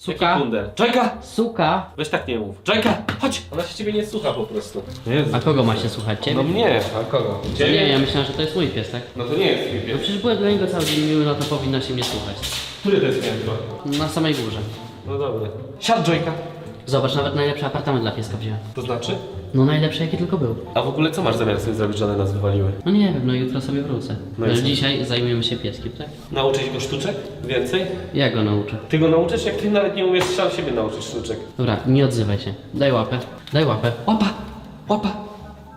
Suka. Czeka! Suka. Weź tak nie mów. Czeka! Chodź! Ona się ciebie nie słucha po prostu. Jezu. A kogo ma się słuchać? Ciebie? No mnie, a kogo? Ciebie? Nie, ja myślałem, że to jest mój pies, tak? No to nie jest twój No pies. przecież byłem dla niego cały dzień miły, no to powinno się mnie słuchać. Który to jest piętro? Na samej górze. No dobra. Siad Joyka. Zobacz, nawet najlepszy apartament dla pieska wziąłem. To znaczy? No najlepszy jaki tylko był. A w ogóle co masz zamiar sobie zrobić, że one nas wywaliły? No nie wiem, no jutro sobie wrócę. No i co? dzisiaj zajmiemy się pieskiem, tak? Nauczyć go sztuczek? Więcej? Ja go nauczę. Ty go nauczysz, jak ty nawet nie umiesz sam siebie nauczyć sztuczek. Dobra, nie odzywaj się. Daj łapę. Daj łapę. Łapa! Łapa!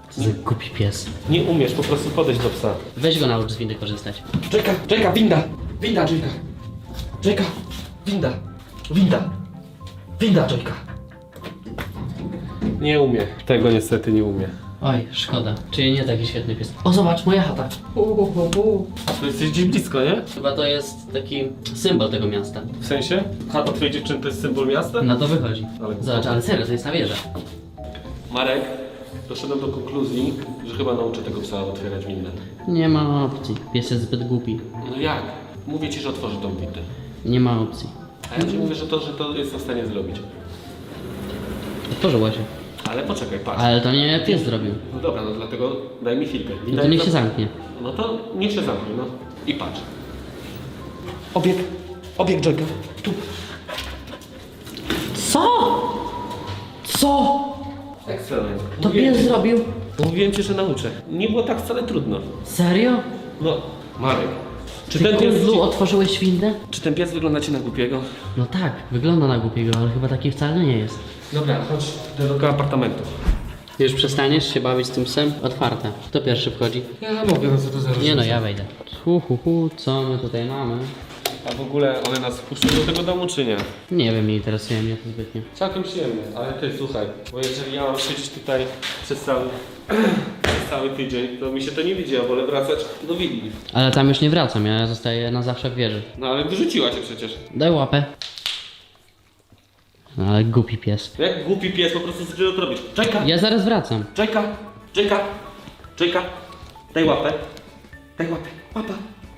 Co za głupi pies. Nie umiesz, po prostu podejść do psa. Weź go naucz z windy korzystać. Czeka, czeka, winda! Winda, Joyka! Czeka! Winda! Winda! Winda, Joyka! Nie umie. Tego niestety nie umie. Oj, szkoda. Czyli nie taki świetny pies. O, zobacz, moja chata. To jesteś gdzieś blisko, nie? Chyba to jest taki symbol tego miasta. W sensie? Chata twojej dziewczyny to jest symbol miasta? Na to wychodzi. Ale- Zobacz, ale serio, to jest wieża. Marek, doszedłem do konkluzji, że chyba nauczę tego psa otwierać windę. Nie ma opcji. Pies jest zbyt głupi. No jak? Mówię ci, że otworzy tą windę. Nie ma opcji. A ja ci mówię, że to, że to jest w stanie zrobić. Otworzyła się. Ale poczekaj, patrz. Ale to nie pies zrobił. No dobra, no dlatego daj mi chwilkę. No to niech się zamknie. No to niech się zamknie, no. I patrz. Obieg. Obieg Joyka. Tu. Co? Co? Excellent. To pies zrobił? Mówiłem ci, że nauczę. Nie było tak wcale trudno. Serio? No, Marek. Czy Ty ten, pies, kundlu otworzyłeś windę? czy ten pies wygląda ci na głupiego? No tak, wygląda na głupiego, ale chyba taki wcale nie jest. Dobra, chodź do tego apartamentu. Już przestaniesz się bawić z tym psem? Otwarte. Kto pierwszy wchodzi? Ja mogę, no co to za Nie no, ja wejdę. Hu, hu, hu, co my tutaj mamy? A w ogóle one nas wpuszczą do tego domu, czy nie? Nie wiem, nie interesuje mnie to zbytnio. Całkiem przyjemnie, ale ty słuchaj, bo jeżeli ja mam siedzieć tutaj przez cały, przez cały tydzień, to mi się to nie widzi, ja wolę wracać do willi. Ale tam już nie wracam, ja zostaję na zawsze w wieży. No ale wyrzuciła się przecież. Daj łapę. No, ale głupi pies. Jak głupi pies po prostu zaczyna to robić. Czeka, Ja zaraz wracam. czeka, czeka, czeka. Daj łapę. Daj łapę. Łapa.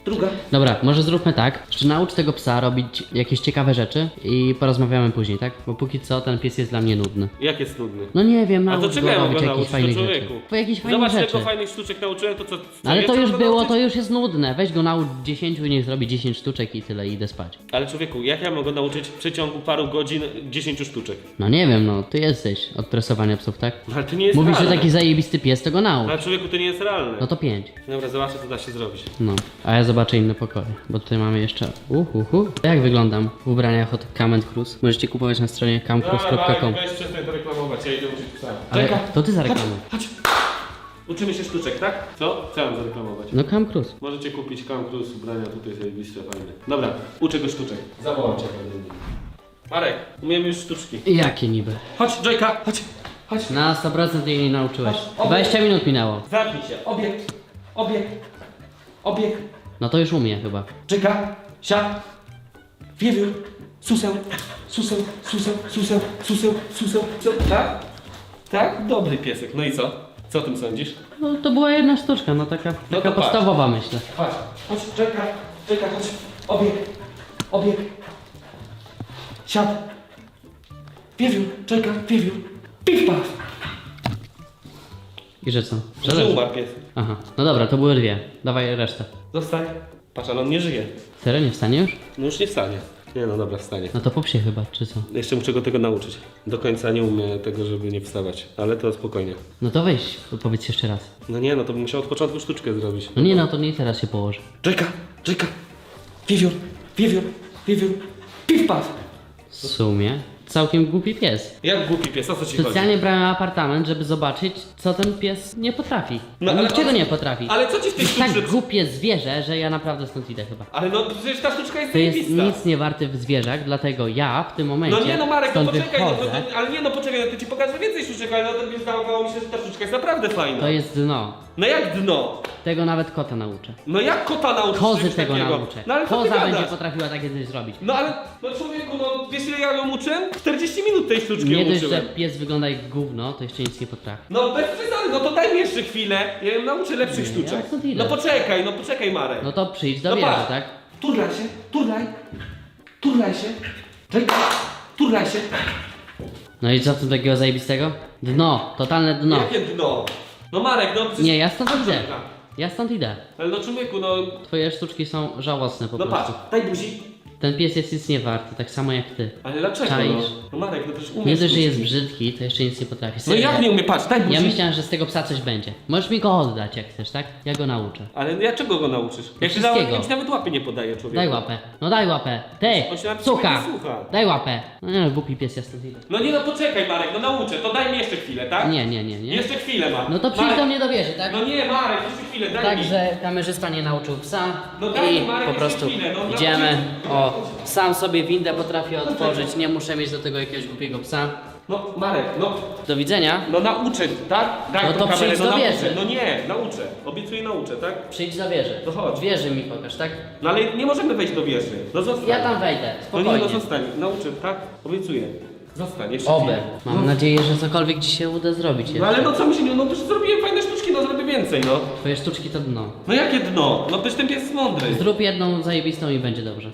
Druga. Dobra, może zróbmy tak, że naucz tego psa robić jakieś ciekawe rzeczy i porozmawiamy później, tak? Bo póki co ten pies jest dla mnie nudny. Jak jest nudny? No nie wiem, A to czego go ja mam robić go nauczyć, fajnych to rzeczy. człowieku? Po jakichś fajnych Zobacz, rzeczy. tylko fajnych sztuczek nauczyłem, to co? co Ale to już go było, nauczyć? to już jest nudne. Weź go naucz 10 i niech zrobi 10 sztuczek i tyle i idę spać. Ale człowieku, jak ja mogę nauczyć w przeciągu paru godzin 10 sztuczek? No nie wiem, no ty jesteś od tresowania psów, tak? Ale to nie jest Mówisz, że realne. taki zajebisty pies, to go naucz. Ale człowieku, to nie jest realne. No to 5. Dobra, zobaczę, co da się zrobić. No, a ja zobaczę inne pokoje, bo tutaj mamy jeszcze uhuhu. Jak wyglądam w ubraniach od Comment Cruise? Możecie kupować na stronie camcruise.com. weź przestań to reklamować, ja idę uczyć psa. Ale to ty zareklamuj. Chodź. Uczymy się sztuczek, tak? Co? Mam zareklamować? No Cam Cruise. Możecie kupić Camcruz, ubrania tutaj zajebiste, fajne. Dobra, uczę go sztuczek. Zawołam cię pewnie. Marek, umiemy już sztuczki. Jakie niby? Chodź, Joyka, chodź, chodź. Na 100% jej nie nauczyłeś. Chodź, 20 minut minęło. Zamknij się, obieg, obieg, obieg. No to już umie chyba. Joyka, siad, wiewiór, suseł, suseł, suseł, suseł, suseł, suseł, suseł. Tak? Tak? Dobry piesek. No i co? Co o tym sądzisz? No to była jedna sztuczka, no taka, No taka to patrz. podstawowa myślę. Chodź, chodź, czeka, czeka, chodź. Obieg, obieg. Siad. Wiewiór, czeka, wiewiór. Piw, paf. I że co? Że umarł pies. Aha, no dobra, to były dwie. Dawaj resztę. Zostań. Patrz, ale on nie żyje. Serio, nie wstanie już? No już nie wstanie. Nie no, dobra, wstanie. No to po psie chyba, czy co? Jeszcze muszę go tego nauczyć. Do końca nie umie tego, żeby nie wstawać. Ale to spokojnie. No to weź, powiedz jeszcze raz. No nie no, to bym musiał od początku sztuczkę zrobić. No nie no, to nie teraz się położy. Czeka, czeka. Wiewiór, wiewiór, wiewiór. Piw, paf. W sumie całkiem głupi pies. Jak głupi pies, o co ci chodzi? Specjalnie brałem apartament, żeby zobaczyć, co ten pies nie potrafi. No, No, ale Niczego o- nie potrafi. Ale co ci w tej jest tak sztuczce... głupie zwierzę, że ja naprawdę stąd idę chyba. Ale no przecież ta sztuczka jest To jest zajebista. nic nie warty w zwierzach, dlatego ja w tym momencie No nie no Marek, no stąd poczekaj, no, wychodzę. no, ale nie no poczekaj, no to ci pokażę więcej sztuczek, ale no to zdawało mi się, że ta sztuczka jest naprawdę fajna. To jest dno. No jak dno? Tego nawet kota nauczę. No jak kota nauczyć Kozy czegoś tego takiego? nauczę. No ale co ty Koza będzie potrafiła takie coś zrobić. No ale, no człowieku, no wiesz ile ja ją uczyłem? 40 minut tej sztuczki Nie ją dość, że uczyłem. pies wygląda jak gówno, to jeszcze nic nie potrafi. No bez przesady, no to daj mi jeszcze chwilę, ja ją nauczę lepszych Nie, sztuczek. No poczekaj, no poczekaj Marek. No to przyjdź do No wieży, patrz. tak? Turlaj się, turlaj, turlaj się. Czekaj, Turlaj się. No i co tu takiego zajebistego? Dno, totalne dno. Jakie dno? No Marek, no przecież... Nie, ja stąd idę. Andrzejka. Ja stąd idę. Ale no człowieku, no... Twoje sztuczki są żałosne po No prostu. patrz, daj buzi. Ten pies jest nic nie warty, tak samo jak ty. Ale dlaczego Czaisz? no? No Marek, no przecież umiesz Nie dość, że jest brzydki, to jeszcze nic nie potrafi. No Serio. jak nie umie, patrz, daj buzi. Ja myślałem, że z tego psa coś będzie. Możesz mi go oddać jak chcesz, tak? Ja go nauczę. Ale ja czego go nauczysz? Jak się Wszystkiego. nawet, nawet łapy nie podaje człowieku. Daj łapę. No daj łapę. Ty! On się nawet Suka! ciebie nie słucha. Daj łapę. No nie no, głupi pies jest stąd idę. No nie no poczekaj Marek, no nauczę, to daj mi jeszcze chwilę, tak? Nie, nie, nie, nie. Jeszcze chwilę Marek. No to przyjdź Marek, do mnie do wieży, tak? No nie Marek, jeszcze chwilę, daj mi. Także kamerzysta nie nauczył psa No daj i Marek, po jeszcze prostu chwilę, no idziemy. nauczyć. O, sam sobie windę potrafię otworzyć, nie muszę mieć do tego jakiegoś głupiego psa. No Marek, no, Do widzenia. no nauczę, tak? Daj No tą to kamerę, przyjdź no do nauczę. wieży. No nie, nauczę. Obiecuję nauczę, tak? Przyjdź do wieży. No chodź. Wieży mi pokaż, tak? No ale nie możemy wejść do wieży. No zostań. Ja tam wejdę, No nie, spokojnie. no zostań, nauczę, tak? Obiecuję. Zostań, jeszcze Oby. chwilę. Mam nadzieję, że cokolwiek ci się uda zrobić No ale no co mi się nie, no też zrobiłem fajne sztuczki, no zrobię więcej, no. Twoje sztuczki to dno. No jakie dno? No przecież ten pies jest mądry. Zrób jedną zajebistą i będzie dobrze.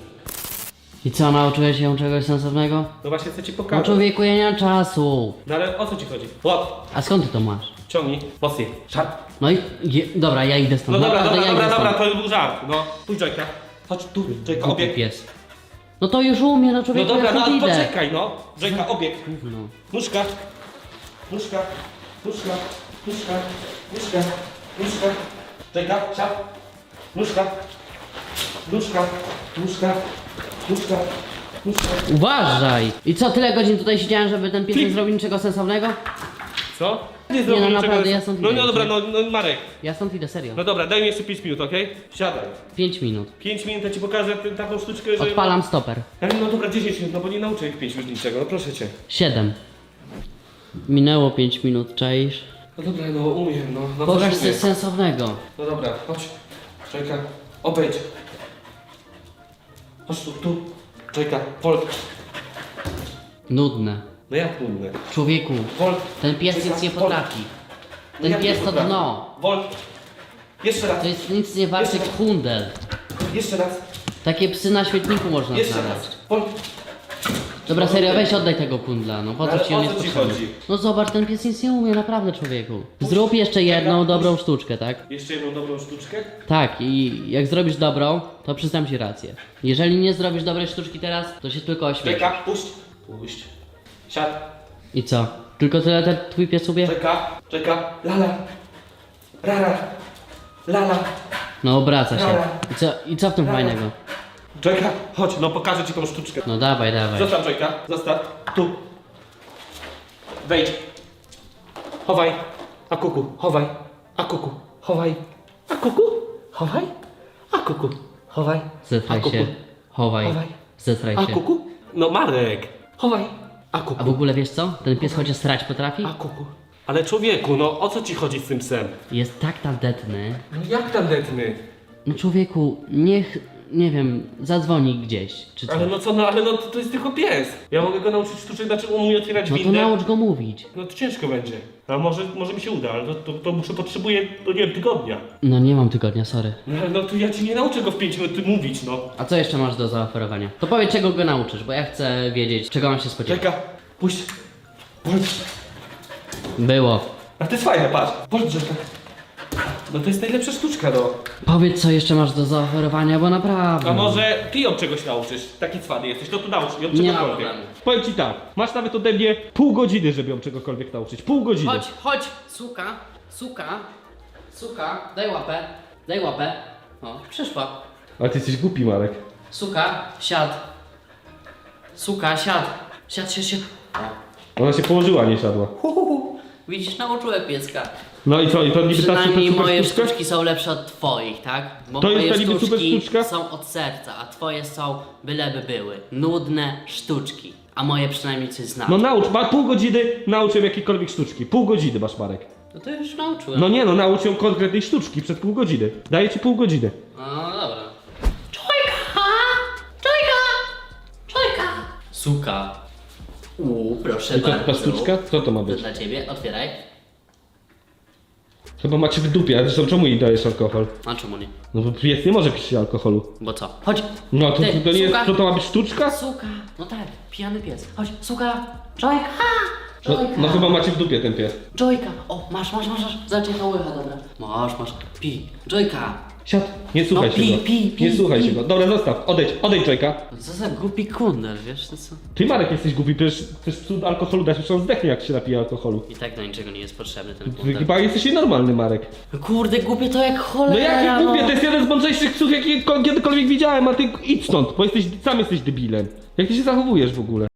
I co, nauczyłeś się czegoś sensownego? No właśnie chcę ci No człowieku, ja nie mam czasu. No ale o co ci chodzi? Łap, A skąd ty to masz? ciągnij, mocniej, szarp. No i, je, dobra, ja idę stąd. No dobra, Naprawdę, dobra, ja dobra, idę dobra, stąd. to był żart, no. Pójdź Joyka. Chodź tu, Joyka, Głupi obieg. pies. No to już umie, no No człowieku, dobra, ja no stąd ale idę. poczekaj, no. Joyka, obieg. No. Nóżka, nóżka, nóżka, nóżka, nóżka, nóżka. Joyka, siap. Nóżka, nóżka, nóżka, nóżka, nóżka. Uważaj! I co, tyle godzin tutaj siedziałem, żeby ten pies nie zrobił niczego sensownego? Co? Nie, no, naprawdę, ja stąd No idę. nie, dobra, no, no Marek. Ja stąd idę, serio. No dobra, daj mi jeszcze 5 minut, okej? Siadaj. 5 minut. 5 minut, ja ci pokażę tę- taką sztuczkę, że... Odpalam stoper. Ale No dobra, 10 minut, no bo nie nauczę ich 5 minut niczego, no proszę cię. 7. Minęło 5 minut, czaisz? No dobra, no umiem, no. no Pokaż coś coś umiem. sensownego. No dobra, chodź. Czekaj, obejdź. Chodź tu, tu. Czekaj, Volt. Nudne. No jak nudne? Człowieku, Volt. ten pies nic nie potrafi. Ten pies to dno. Volt. Jeszcze raz, To jest nic nie warty Jeszcze kundel. jeszcze raz, Takie psy na śmietniku można jeszcze znaleźć. raz. Volt. Dobra, serio, weź oddaj tego kundla, no po co ale ci on o jest co ci potrzebny? chodzi? No zobacz, ten pies nic nie umie, naprawdę człowieku. Zrób jeszcze jedną dobrą sztuczkę, tak? Jeszcze jedną dobrą sztuczkę. Tak, i jak zrobisz dobrą, to przyznam ci rację. Jeżeli nie zrobisz dobrej sztuczki teraz, to się tylko ośmiesz. Czeka, puść. Puść. Siad. I co? Tylko tyle ten twój pies umie? Czeka, czeka. Lala. Rara. Lala. No obraca się. I co, i co w tym fajnego? Czeka, chodź, no pokażę ci tą sztuczkę. No dawaj, dawaj. Zostaw Czeka, zostaw. Tu. Wejdź. Chowaj. A kuku, chowaj. A kuku, chowaj. A kuku, chowaj. A kuku, chowaj. A Zetraj kuku. się. Chowaj. Chowaj. Zetraj A się. kuku? No Marek. Chowaj. A A kuku. w ogóle wiesz co? Ten pies chociaż srać potrafi? A kuku. Ale człowieku, no o co ci chodzi z tym psem? Jest tak tandetny. No jak tandetny? No człowieku, niech, nie wiem, zadzwoni gdzieś, czy co. Ale no co, no ale no to, to jest tylko pies. Ja mogę go nauczyć sztuczek, znaczy umie otwierać No to windę. naucz go mówić. No to ciężko będzie. A może, może mi się uda, ale to, to, to muszę, potrzebuję, no nie wiem, tygodnia. No nie mam tygodnia, sorry. No ale no to ja ci nie nauczę go w 5 minut mówić, no. A co jeszcze masz do zaoferowania? To powiedz czego go nauczysz, bo ja chcę wiedzieć, czego mam się spodziewać. Czeka, puść. Bądź. Było. A to jest fajne, patrz. Bądź, Czeka. No to jest najlepsza sztuczka, no. Powiedz co jeszcze masz do zaoferowania, bo naprawdę. A może ty ją czegoś nauczysz? Taki cwany jesteś, to tu naucz ją Nie ma czegokolwiek. problemu. Powiem ci tak, masz nawet ode mnie pół godziny, żeby ją czegokolwiek nauczyć. Pół godziny. Chodź, chodź, suka, suka, suka, daj łapę, daj łapę. O, przyszła. Ale ty jesteś głupi, Marek. Suka, siad. Suka, siad. Siad się, się. O. Ona się położyła, nie siadła. Hu, hu, hu. Widzisz, nauczyłem pieska. No i co, i to niby ta super, Przynajmniej super moje sztuczka? sztuczki są lepsze od twoich, tak? Bo To jest moje ta niby super sztuczki sztuczka? są od serca, a twoje są byleby były. Nudne sztuczki. A moje przynajmniej coś znaczą. No No, naucz, ma pół godziny, naucz ją jakiejkolwiek sztuczki. Pół godziny masz, Marek. to już nauczyłem. No nie no, naucz ją konkretnej sztuczki przed pół godziny. Daję ci pół godziny. No dobra. Czojka! Czojka! Czojka! Suka. Uuu, proszę I to bardzo. ta sztuczka? Co to ma To być? dla ciebie, otwieraj. Chyba macie w dupie, a zresztą czemu jej dajesz alkohol? A czemu nie? No bo pies nie może pić alkoholu. Bo co? Chodź! No to, Ty, to nie jest, suka. to, to ma być sztuczka? Suka! No tak, pijany pies. Chodź, suka! Joyka! No, Joyka! no chyba macie w dupie ten pies. Joyka! O, masz, masz, masz, masz. Zaczekaj, łycha, dobra. Masz, masz. Pij. Joyka! Siad, nie słuchaj No, się go. nie słuchaj się go. Dobra, zostaw, odejdź, odejdź Joyka. No Co za głupi kundel, wiesz to co? Ty Marek jesteś głupi, przecież przecież psu alkoholu dać, przecież on zdechnie jak się napije alkoholu. I tak do niczego nie jest potrzebny ten Ty kundel. chyba jesteś nienormalny Marek. Kurde, głupie to jak No cholera. jaki głupie, to jest jeden z mądrzejszych psów, jaki ko- kiedykolwiek widziałem, a ty idź stąd, bo jesteś, sam jesteś debilem. Jak ty się zachowujesz w ogóle?